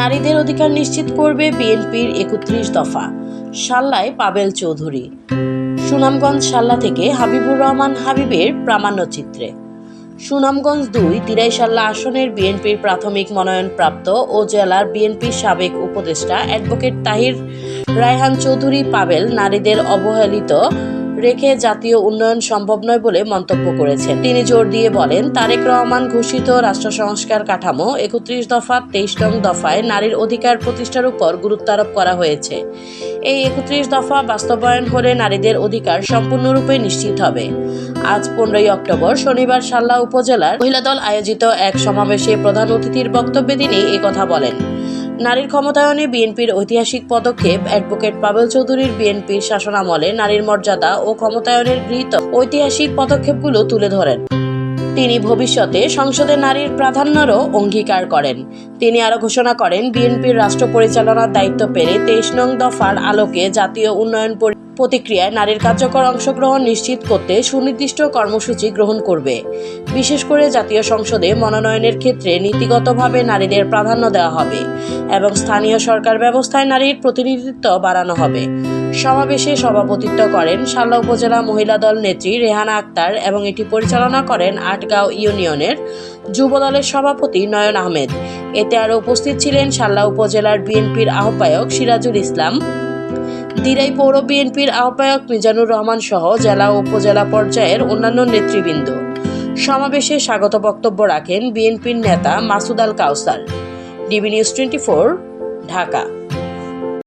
নারীদের অধিকার নিশ্চিত করবে বিএনপির একত্রিশ দফা। সাল্লায় পাবেল চৌধুরী। সুনামগঞ্জ সাল্লা থেকে হাবিবুর রহমান হাবিবের প্রামাণ্যচিত্রে সুনামগঞ্জ দুই, তিরাইশাল্লা আসনের বিএনপির প্রাথমিক মনোনয়নপ্রাপ্ত ও জেলার বিএনপির সাবেক উপদেষ্টা অ্যাডভোকেট তাহির রায়হান চৌধুরী পাবেল নারীদের অবহেলিত রেখে জাতীয় উন্নয়ন সম্ভব নয় বলে মন্তব্য করেছেন। তিনি জোর দিয়ে বলেন, তারেক রহমান ঘোষিত রাষ্ট্র সংস্কার কাঠামো একত্রিশ দফা, তেইশ নং দফায় নারীর অধিকার প্রতিষ্ঠার উপর গুরুত্ব আরোপ করা হয়েছে। এই একত্রিশ দফা বাস্তবায়ন হলে নারীদের অধিকার সম্পূর্ণরূপে নিশ্চিত হবে। আজ পনেরোই অক্টোবর, শনিবার সাল্লা উপজেলার মহিলা দল আয়োজিত এক সমাবেশে প্রধান অতিথির বক্তব্যে তিনি কথা বলেন। নারীর ক্ষমতায়নে বিএনপির ঐতিহাসিক পদক্ষেপ অ্যাডভোকেট পাবেল চৌধুরীর বিএনপির শাসনামলে নারীর মর্যাদা ও ক্ষমতায়নের গৃহীত ঐতিহাসিক পদক্ষেপগুলো তুলে ধরেন। তিনি ভবিষ্যতে সংসদে নারীর প্রাধান্যরও অঙ্গীকার করেন। তিনি আরও ঘোষণা করেন, বিএনপির রাষ্ট্র পরিচালনার দায়িত্ব পেরে তেইশ নং দফার আলোকে জাতীয় উন্নয়ন প্রতিক্রিয়ায় নারীর কার্যকর অংশগ্রহণ নিশ্চিত করতে সুনির্দিষ্ট কর্মসূচি গ্রহণ করবে। বিশেষ করে জাতীয় সংসদে মনোনয়নের ক্ষেত্রে নীতিগতভাবে নারীদের প্রাধান্য দেওয়া হবে এবং স্থানীয় সরকার ব্যবস্থায় নারীর প্রতিনিধিত্ব বাড়ানো হবে। সমাবেশে সভাপতিত্ব করেন শাল্লা উপজেলা মহিলা দল নেত্রী রেহানা আক্তার এবং এটি পরিচালনা করেন আটগাঁও ইউনিয়নের যুবদলের সভাপতি নয়ন আহমেদ। এতে আরও উপস্থিত ছিলেন শাল্লা উপজেলার বিএনপির আহ্বায়ক সিরাজুল ইসলাম দিরাই পৌর বিএনপির আহ্বায়ক মিজানুর রহমান সহ জেলা ও উপজেলা পর্যায়ের অন্যান্য নেতৃবৃন্দ। সমাবেশে স্বাগত বক্তব্য রাখেন বিএনপির নেতা Masud Al Kawsar. DB news twenty Dhaka.